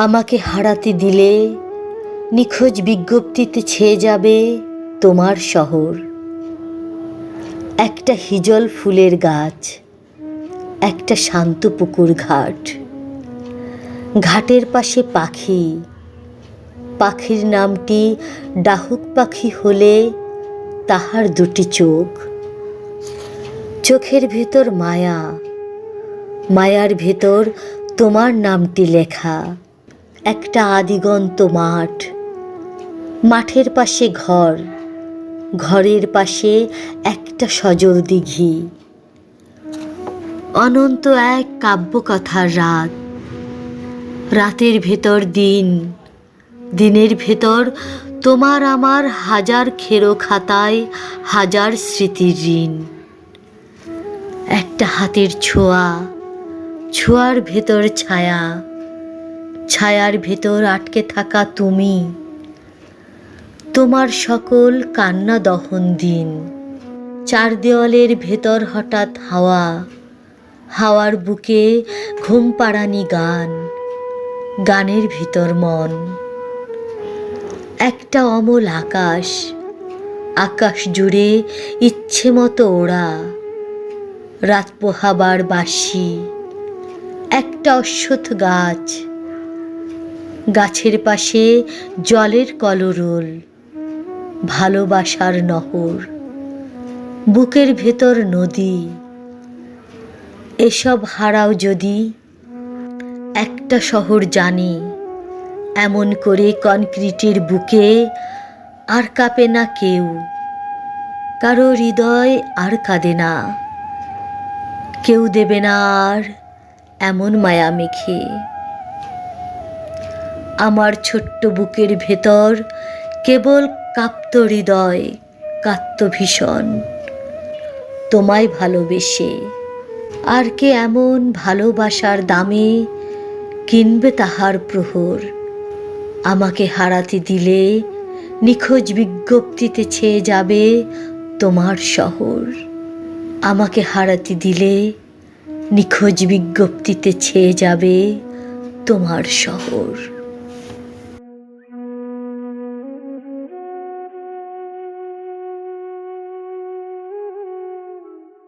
আমাকে হারাতে দিলে নিখোঁজ বিজ্ঞপ্তিতে ছেয়ে যাবে তোমার শহর। একটা হিজল ফুলের গাছ, একটা শান্ত পুকুর ঘাট। ঘাটের পাশে পাখি, পাখির নামটি ডাহুক পাখি হলে তাহার দুটি চোখ। চোখের ভেতর মায়া, মায়ার ভেতর তোমার নামটি লেখা। একটা আদিগন্ত মাঠ। মাঠের পাশে ঘর, ঘরের পাশে একটা সজল দিঘি। অনন্ত এক কাব্যকথার রাত। রাতের ভেতর দিন, দিনের ভেতর তোমার আমার হাজার খেরো খাতায় হাজার স্মৃতির ঋণ। একটা হাতের ছোঁয়া, ছোঁয়ার ভেতর ছায়া। ছায়ার ভেতর আটকে থাকা তুমি। তোমার সকল কান্না দহন দিন। চার দেওয়ালের ভেতর হঠাৎ হাওয়া। হাওয়ার বুকে ঘুম পাড়ানি গান। গানের ভিতর মন। একটা অমল আকাশ। আকাশ জুড়ে ইচ্ছে মতো ওড়া। রাত পোহাবার বাসি একটা অশ্বত্থ গাছ। গাছের পাশে জলের কলরোল, ভালোবাসার নহর, বুকের ভেতর নদী। এসব হারাও যদি, একটা শহর জানি, এমন করে কনক্রিটের বুকে আর কাঁপে না কেউ। কারও হৃদয় আর কাঁদে না। কেউ দেবে না আর এমন মায়া মেখে। আমার ছোট্ট বুকের ভেতর কেবল কাঁপত হৃদয় কাঁদত ভীষণ। তোমায় ভালোবেসে আর কে এমন ভালোবাসার দামে কিনবে তাহার প্রহর? আমাকে হারাতে দিলে নিখোঁজ বিজ্ঞপ্তিতে ছেয়ে যাবে তোমার শহর। আমাকে হারাতে দিলে নিখোঁজ বিজ্ঞপ্তিতে ছেয়ে যাবে তোমার শহর।